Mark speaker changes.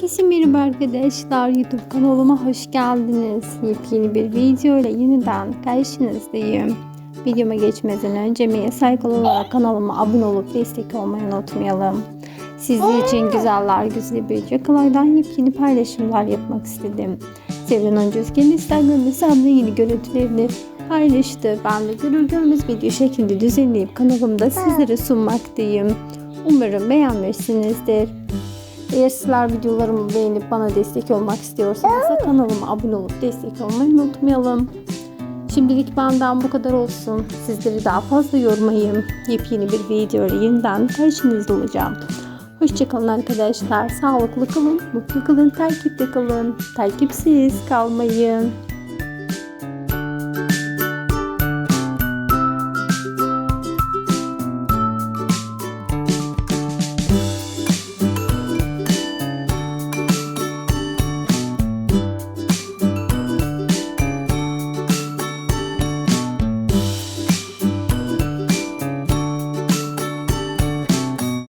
Speaker 1: Herkese merhaba arkadaşlar. YouTube kanalıma hoş geldiniz. Yepyeni bir video ile yeniden karşınızdayım. Videoma geçmeden önce Mia saygılı olarak kanalıma abone olup destek olmayı unutmayalım. Sizler için güzeller güzeli bir yakalardan yepyeni paylaşımlar yapmak istedim. Sevgili Öncüzgen Instagram hesabında yeni görüntülerini paylaştı. Ben de görür görmez video şeklinde düzenleyip kanalımda sizlere sunmaktayım. Umarım beğenmişsinizdir. Eğer sizler videolarımı beğenip bana destek olmak istiyorsanız da kanalıma abone olup destek olmayı unutmayalım. Şimdilik benden bu kadar olsun. Sizleri daha fazla yormayayım. Yepyeni bir video ile yeniden karşınızda olacağım. Hoşçakalın arkadaşlar. Sağlıklı kalın, mutlu kalın, takipte kalın. Takipsiz kalmayın.